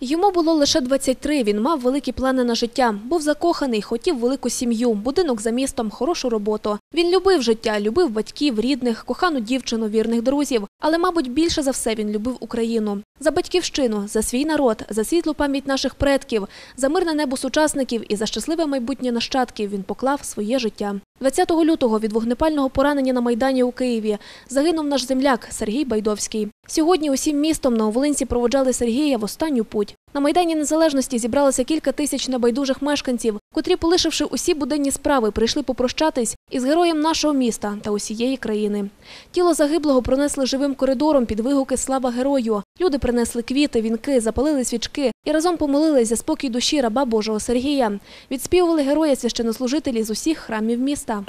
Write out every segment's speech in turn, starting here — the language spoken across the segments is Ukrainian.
Йому було лише 23, він мав великі плани на життя. Був закоханий, хотів велику сім'ю, будинок за містом, хорошу роботу. Він любив життя, любив батьків, рідних, кохану дівчину, вірних друзів. Але, мабуть, більше за все він любив Україну. За батьківщину, за свій народ, за світлу пам'ять наших предків, за мирне небо сучасників і за щасливе майбутнє нащадків він поклав своє життя. 20 лютого від вогнепального поранення на Майдані у Києві загинув наш земляк Сергій Байдовський. Сьогодні усім містом на Оволинці проводжали Сергія в останню путь. На Майдані Незалежності зібралося кілька тисяч небайдужих мешканців, котрі, полишивши усі буденні справи, прийшли попрощатись із героєм нашого міста та усієї країни. Тіло загиблого пронесли живим коридором під вигуки Слава герою. Люди принесли квіти, вінки, запалили свічки і разом помолились за спокій душі раба Божого Сергія. Відспівували героя священнослужителі з усіх храмів міста.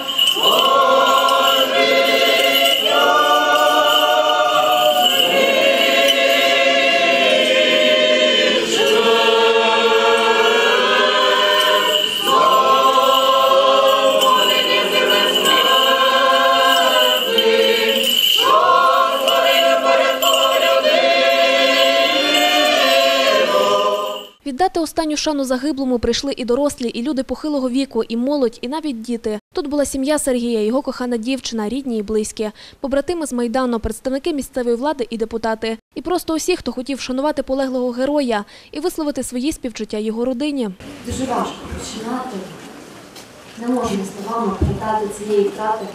Віддати останню шану загиблому прийшли і дорослі, і люди похилого віку, і молодь, і навіть діти. Тут була сім'я Сергія, його кохана дівчина, рідні і близькі, побратими з Майдану, представники місцевої влади і депутати. І просто усі, хто хотів шанувати полеглого героя і висловити свої співчуття його родині. Дуже важко починати. Не можна словами передати цієї втрати.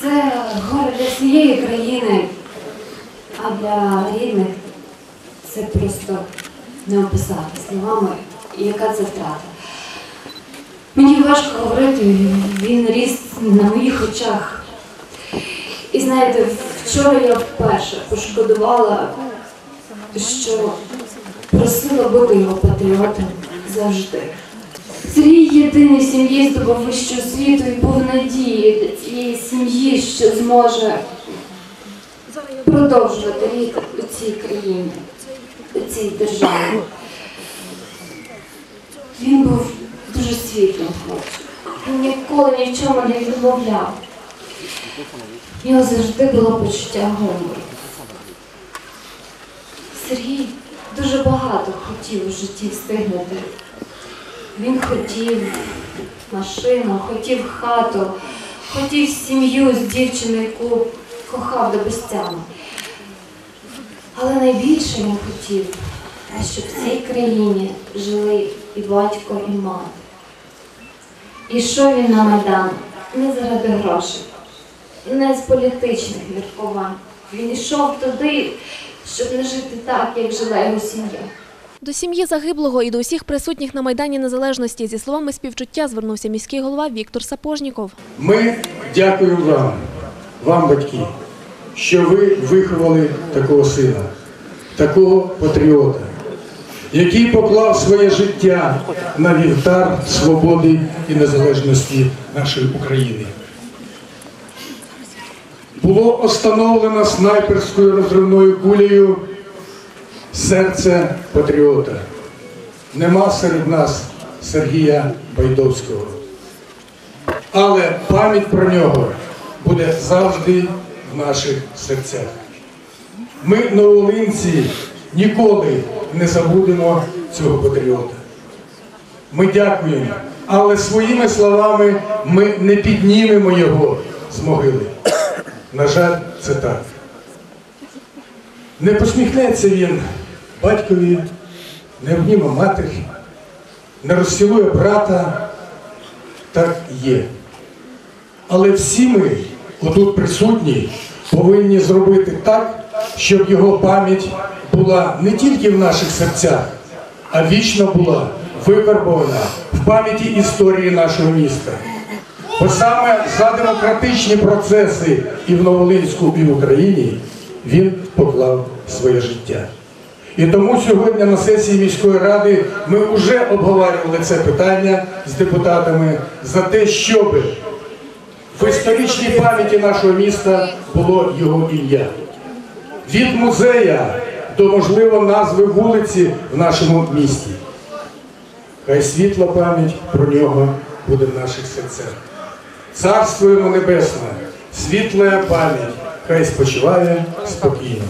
Це горе для всієї країни, а для рідних це просто не описати словами, яка це втрата. Мені важко говорити, він ріс на моїх очах. І знаєте, вчора я вперше пошкодувала, що просила бути його патріотом завжди. Сергій єдиний в сім'ї здобув вищу освіту і був надією для цієї сім'ї, що зможе продовжувати рік у цій країні, цій державі. Він був дуже світлим хлопцем. Він ніколи ні в чому не відмовляв. В нього завжди було почуття гумору. Сергій дуже багато хотів у житті встигнути. Він хотів машину, хотів хату, хотів сім'ю з дівчиною, яку кохав до безтями. Але найбільше він хотів, щоб в цій країні жили і батько, і мати. Ішов він на Майдан не заради грошей, не з політичних міркувань. Він йшов туди, щоб не жити так, як жила його сім'я. До сім'ї загиблого і до усіх присутніх на Майдані Незалежності зі словами співчуття звернувся міський голова Віктор Сапожніков. Ми дякуємо вам, вам, батьки, що ви виховали такого сина, такого патріота, який поклав своє життя на вівтар свободи і незалежності нашої України. Було остановлено снайперською розривною кулею серце патріота. Нема серед нас Сергія Байдовського. Але пам'ять про нього буде завжди в наших серцях. Ми, новолинці, ніколи не забудемо цього патріота. Ми дякуємо, але своїми словами ми не піднімемо його з могили. На жаль, це так. Не посміхнеться він батькові, не обніме матері, не розцілує брата, так є. Але всі ми, отут присутні, повинні зробити так, щоб його пам'ять була не тільки в наших серцях, а вічно була викарбована в пам'яті історії нашого міста. Бо саме за демократичні процеси і в Новолинську, і в Україні він поклав своє життя. І тому сьогодні на сесії міської ради ми вже обговорювали це питання з депутатами за те, щоб в історичній пам'яті нашого міста було його ім'я. Від музея до, можливо, назви вулиці в нашому місті. Хай світла пам'ять про нього буде в наших серцях. Царство йому небесне, світла пам'ять, хай спочиває спокійно.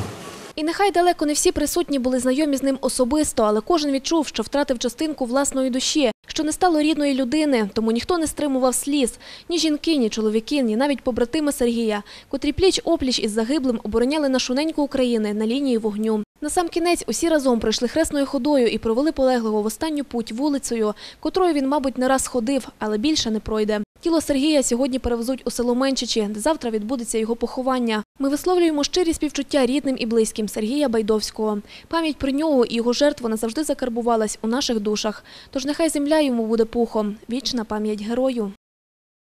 І нехай далеко не всі присутні були знайомі з ним особисто, але кожен відчув, що втратив частинку власної душі, що не стало рідної людини, тому ніхто не стримував сліз. Ні жінки, ні чоловіки, ні навіть побратими Сергія, котрі пліч-опліч із загиблим обороняли нашу неньку України на лінії вогню. На сам кінець усі разом пройшли хресною ходою і провели полеглого в останню путь вулицею, котрою він, мабуть, не раз ходив, але більше не пройде. Тіло Сергія сьогодні перевезуть у село Менчичі, де завтра відбудеться його поховання. Ми висловлюємо щирі співчуття рідним і близьким Сергія Байдовського. Пам'ять про нього і його жертву назавжди закарбувалась у наших душах. Тож нехай земля йому буде пухом. Вічна пам'ять герою.